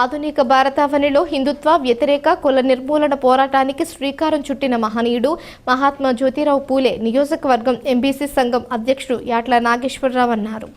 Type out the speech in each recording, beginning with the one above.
ఆధునిక భారతావనిలో హిందుత్వ వ్యతిరేక కుల నిర్మూలన పోరాటానికి శ్రీకారం చుట్టిన మహనీయుడు మహాత్మా జ్యోతిరావు పూలే నియోజకవర్గం ఎంబీసీ సంఘం అధ్యక్షుడు యాట్ల నాగేశ్వరరావు అన్నారు.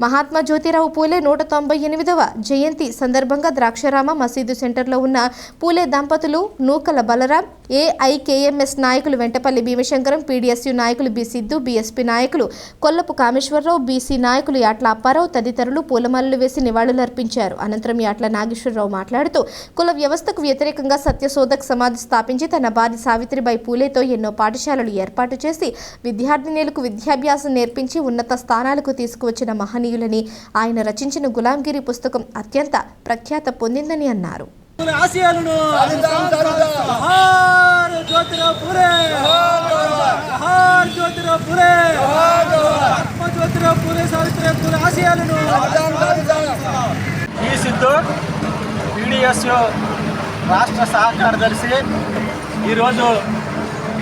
మహాత్మా జ్యోతిరావు పూలే నూట తొంభై ఎనిమిదవ జయంతి సందర్భంగా ద్రాక్షారామ మసీదు సెంటర్లో ఉన్న పూలే దంపతులు నూకల బలరాం ఏఐకేఎంఎస్ నాయకులు వెంటపల్లి భీమశంకరం పీడీఎస్యు నాయకులు బి సిద్ధు బీఎస్పీ నాయకులు కొల్లపు కామేశ్వరరావు బీసీ నాయకులు యాట్ల అప్పారావు తదితరులు పూలమాలలు వేసి నివాళులర్పించారు. అనంతరం యాట్ల నాగేశ్వరరావు మాట్లాడుతూ కుల వ్యవస్థకు వ్యతిరేకంగా సత్యశోధక్ సమాధి స్థాపించి తన భార్య సావిత్రిబాయి పూలేతో ఎన్నో పాఠశాలలు ఏర్పాటు చేసి విద్యార్థినులకు విద్యాభ్యాసం నేర్పించి ఉన్నత స్థానాలకు తీసుకువచ్చిన మహనీయులని ఆయన రచించిన గులాంగిరి పుస్తకం అత్యంత ప్రఖ్యాత పొందిందని అన్నారు. ఆశయాలను జ్యోతిరావు జ్యోతిరావు ఆత్మ జ్యోతిరావు ఆశయాలను ఈ సిద్ధు పీడిఎస్ రాష్ట్ర సహ కార్యదర్శి ఈరోజు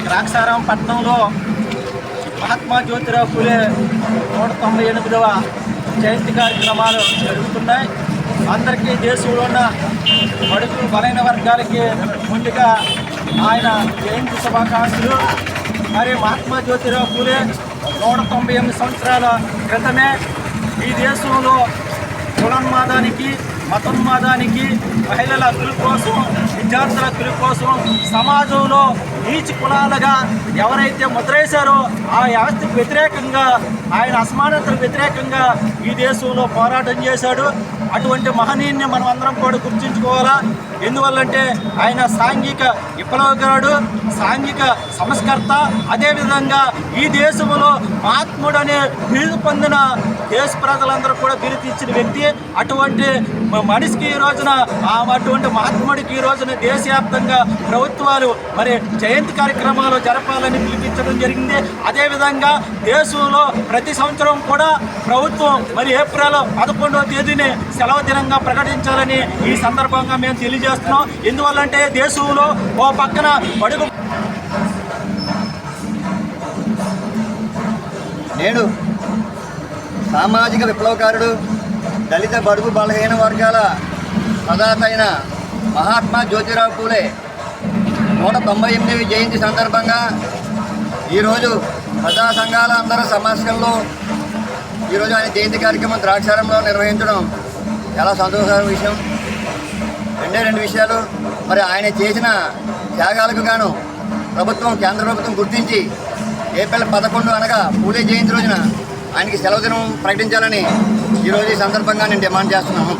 ద్రాక్షారాం పట్టణంలో మహాత్మా జ్యోతిరావు పూలే నూట తొంభై ఎనిమిదవ జయంతి కార్యక్రమాలు జరుగుతున్నాయి. అందరికీ దేశంలో ఉన్న బడుగు బలైన వర్గాలకి ముందుగా ఆయన జయంతి శుభాకాంక్షలు. మరి మహాత్మా జ్యోతిరావు పూలే నూట తొంభై ఎనిమిది సంవత్సరాల క్రితమే ఈ దేశంలో కులన్మాదానికి మతోన్మాదానికి మహిళల హక్కుల కోసం విద్యార్థుల హక్కుల కోసం సమాజంలో నీచి కులాలుగా ఎవరైతే ముద్రేశారో ఆ వ్యవస్థకు వ్యతిరేకంగా ఆయన అసమానతలకు వ్యతిరేకంగా ఈ దేశంలో పోరాటం చేశాడు. అటువంటి మహనీయుని మనం అందరం కూడా గుర్తించుకోవాలా? ఎందువల్లంటే ఆయన సాంఘిక విప్లవకారుడు సాంఘిక సంస్కర్త. అదేవిధంగా ఈ దేశంలో మహాత్ముడు అనే బిరుదు పొందిన దేశ ప్రజలందరూ కూడా బిరుదు ఇచ్చిన వ్యక్తి. అటువంటి మనిషికి ఈ రోజున ఆ అటువంటి మహాత్ముడికి ఈ రోజున దేశవ్యాప్తంగా ప్రభుత్వాలు మరి జయంతి కార్యక్రమాలు జరపాలని పిలిపించడం జరిగింది. అదేవిధంగా దేశంలో ప్రతి సంవత్సరం కూడా ప్రభుత్వం మరి ఏప్రిల్ పదకొండవ తేదీని సెలవు దినంగా ప్రకటించాలని ఈ సందర్భంగా మేము తెలియజేస్తున్నాం. ఎందువల్లంటే దేశంలో ఓ పక్కన బడుగు నేడు సామాజిక విప్లవకారుడు దళిత బడుగు బలహీన వర్గాల ప్రదాత అయిన మహాత్మా జ్యోతిరావు పూలే నూట తొంభై ఎనిమిది జయంతి సందర్భంగా ఈరోజు ప్రజా సంఘాల అందరి సమస్యల్లో ఈరోజు ఆయన జయంతి కార్యక్రమం ద్రాక్షారంలో నిర్వహించడం చాలా సంతోషకర విషయం. రెండే రెండు విషయాలు. మరి ఆయన చేసిన త్యాగాలకు గాను ప్రభుత్వం కేంద్ర ప్రభుత్వం గుర్తించి ఏప్రిల్ పదకొండు అనగా పూలే జయంతి రోజున ఆయనకి సెలవు దినం ప్రకటించాలని ఈరోజు ఈ సందర్భంగా నేను డిమాండ్ చేస్తున్నాను.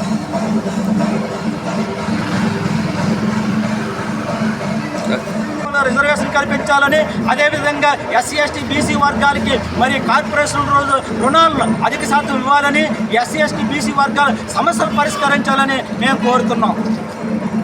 రిజర్వేషన్ కల్పించాలని అదేవిధంగా ఎస్సీ ఎస్టీ బీసీ వర్గాలకి మరి కార్పొరేషన్ రోజు రుణాలను అధిక శాతం ఇవ్వాలని ఎస్సీ ఎస్టీ బీసీ వర్గాల సమస్యలు పరిష్కరించాలని మేము కోరుతున్నాం.